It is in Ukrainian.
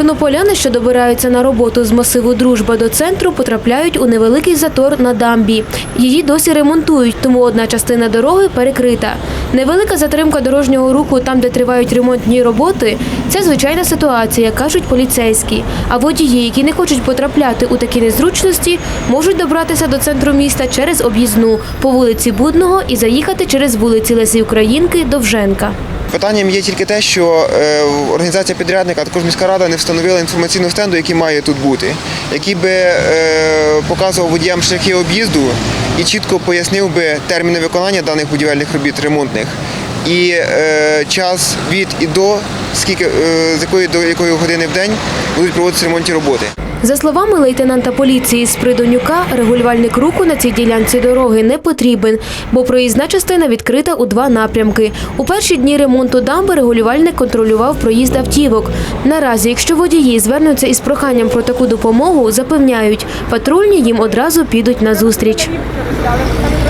Тернополяни, що добираються на роботу з масиву Дружба до центру, потрапляють у невеликий затор на дамбі. Її досі ремонтують, тому одна частина дороги перекрита. Невелика затримка дорожнього руху там, де тривають ремонтні роботи, це звичайна ситуація, кажуть поліцейські. А водії, які не хочуть потрапляти у такі незручності, можуть добратися до центру міста через об'їзну по вулиці Будного і заїхати через вулиці Лесі Українки Довженка. Питанням є тільки те, що е, організація підрядника, а також міська рада не встановила інформаційного стенду, який має тут бути, який би е, показував водіям шляхи об'їзду і чітко пояснив би терміни виконання даних будівельних робіт ремонтних і е, час від і до, з якої до якої години в день будуть проводитися ремонтні роботи. За словами лейтенанта поліції з Придонюка, регулювальник руху на цій ділянці дороги не потрібен, бо проїзна частина відкрита у два напрямки. У перші дні ремонту дамби регулювальник контролював проїзд автівок. Наразі, якщо водії звернуться із проханням про таку допомогу, запевняють, патрульні їм одразу підуть на зустріч.